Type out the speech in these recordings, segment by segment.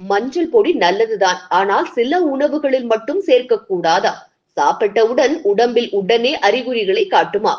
மஞ்சள் பொடி நல்லதுதான். ஆனால் சில உணவுகளில் மட்டும் சேர்க்கக்கூடாதா? சாப்பிட்டவுடன் உடம்பில் உடனே அறிகுறிகளை காட்டுமா?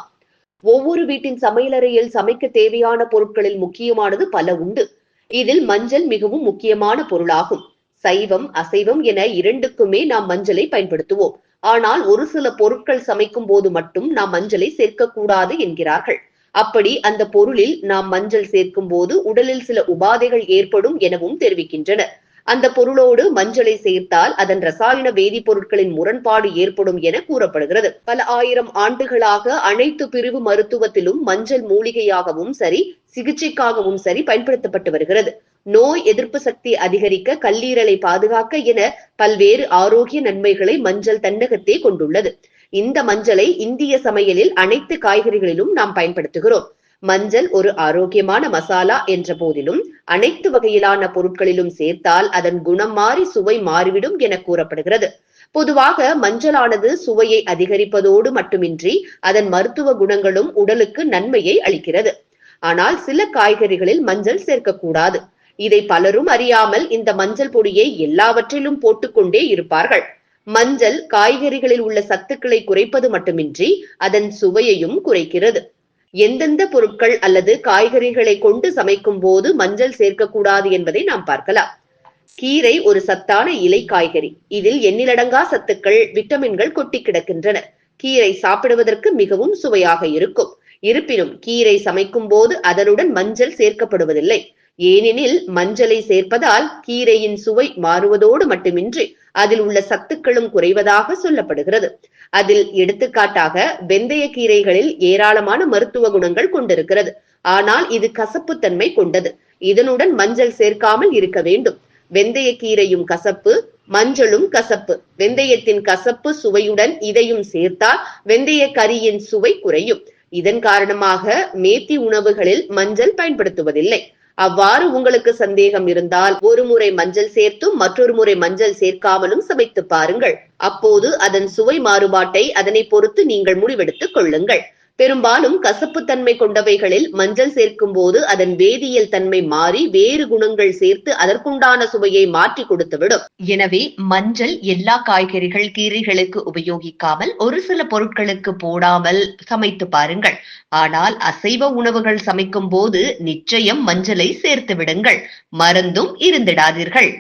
ஒவ்வொரு வீட்டின் சமையலறையில் சமைக்க தேவையான பொருட்களில் முக்கியமானது பல உண்டு. இதில் மஞ்சள் மிகவும் முக்கியமான பொருளாகும். சைவம் அசைவம் என இரண்டுக்குமே நாம் மஞ்சளை பயன்படுத்துவோம். ஆனால் ஒரு சில பொருட்கள் சமைக்கும் போது மட்டும் நாம் மஞ்சளை சேர்க்கக்கூடாது என்கிறார்கள். அப்படி அந்த பொருளில் நாம் மஞ்சள் சேர்க்கும் போது உடலில் சில உபாதைகள் ஏற்படும் எனவும் தெரிவிக்கின்றனர். அந்த பொருளோடு மஞ்சளை சேர்த்தால் அதன் ரசாயன வேதிப்பொருட்களின் முரண்பாடு ஏற்படும் என கூறப்படுகிறது. பல ஆயிரம் ஆண்டுகளாக அனைத்து பிரிவு மருத்துவத்திலும் மஞ்சள் மூலிகையாகவும் சரி சிகிச்சைக்காகவும் சரி பயன்படுத்தப்பட்டு வருகிறது. நோய் எதிர்ப்பு சக்தி அதிகரிக்க கல்லீரலை பாதுகாக்க என பல்வேறு ஆரோக்கிய நன்மைகளை மஞ்சள் தன்னகத்தே கொண்டுள்ளது. இந்த மஞ்சளை இந்திய சமையலில் அனைத்து காய்கறிகளிலும் நாம் பயன்படுத்துகிறோம். மஞ்சள் ஒரு ஆரோக்கியமான மசாலா என்ற போதிலும் அனைத்து வகையிலான பொருட்களிலும் சேர்த்தால் அதன் குணம் மாறி சுவை மாறிவிடும் என கூறப்படுகிறது. பொதுவாக மஞ்சளானது சுவையை அதிகரிப்பதோடு மட்டுமின்றி அதன் மருத்துவ குணங்களும் உடலுக்கு நன்மையை அளிக்கிறது. ஆனால் சில காய்கறிகளில் மஞ்சள் சேர்க்கக்கூடாது. இதை பலரும் அறியாமல் இந்த மஞ்சள் பொடியை எல்லாவற்றிலும் போட்டுக்கொண்டே இருப்பார்கள். மஞ்சள் காய்கறிகளில் உள்ள சத்துக்களை குறைப்பது மட்டுமின்றி அதன் சுவையையும் குறைக்கிறது. எந்தெந்த பொருட்கள் அல்லது காய்கறிகளை கொண்டு சமைக்கும் போது மஞ்சள் சேர்க்கக்கூடாது என்பதை நாம் பார்க்கலாம். கீரை ஒரு சத்தான இலை காய்கறி. இதில் எண்ணிலடங்கா சத்துக்கள் விட்டமின்கள் கொட்டி கிடக்கின்றன. கீரை சாப்பிடுவதற்கு மிகவும் சுவையாக இருக்கும். இருப்பினும் கீரை சமைக்கும் போது அதனுடன் மஞ்சள் சேர்க்கப்படுவதில்லை. ஏனெனில் மஞ்சளை சேர்ப்பதால் கீரையின் சுவை மாறுவதோடு மட்டுமின்றி அதில் உள்ள சத்துக்களும் குறைவதாக சொல்லப்படுகிறது. அதில் எடுத்துக்காட்டாக வெந்தய கீரைகளில் ஏராளமான மருத்துவ குணங்கள் கொண்டிருக்கிறது. ஆனால் இது கசப்புத்தன்மை கொண்டது. இதனுடன் மஞ்சள் சேர்க்காமல் இருக்க வேண்டும். வெந்தய கீரையும் கசப்பு மஞ்சளும் கசப்பு. வெந்தயத்தின் கசப்பு சுவையுடன் இதையும் சேர்த்தால் வெந்தய கரியின் சுவை குறையும். இதன் காரணமாக மேத்தி உணவுகளில் மஞ்சள் பயன்படுத்துவதில்லை. அவ்வாறு உங்களுக்கு சந்தேகம் இருந்தால் ஒரு முறை மஞ்சள் சேர்த்தும் மற்றொரு முறை மஞ்சள் சேர்க்காமலும் சமைத்து பாருங்கள். அப்போது அதன் சுவை மாறுபாட்டை அதனை பொறுத்து நீங்கள் முடிவெடுத்துக் கொள்ளுங்கள். பெரும்பாலும் கசப்புத்தன்மை கொண்டவைகளில் மஞ்சள் சேர்க்கும் போது அதன் வேதியியல் தன்மை மாறி வேறு குணங்கள் சேர்த்து அதற்குண்டான சுவையை மாற்றி கொடுத்துவிடும். எனவே மஞ்சள் எல்லா காய்கறிகள் கீரைகளுக்கு உபயோகிக்காமல் ஒரு சில பொருட்களுக்கு போடாமல் சமைத்து பாருங்கள். ஆனால் அசைவ உணவுகள் சமைக்கும் போது நிச்சயம் மஞ்சளை சேர்த்து விடுங்கள். மறந்தும் இருந்திடாதீர்கள்.